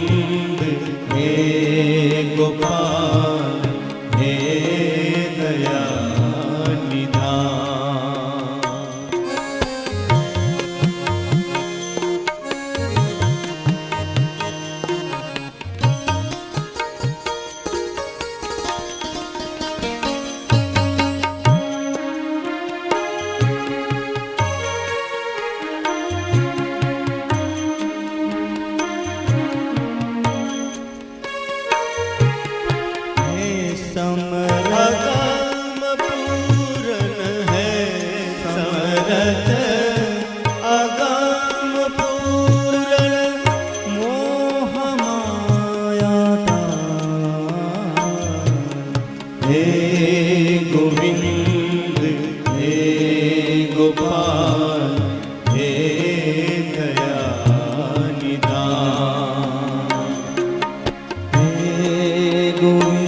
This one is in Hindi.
गोविंद हे गोपाल समरथ पूरन है। समरथ अगम पूरन मोह माया हे गोविंद, हे गोपाल, हे दया निदान हे गोविंद।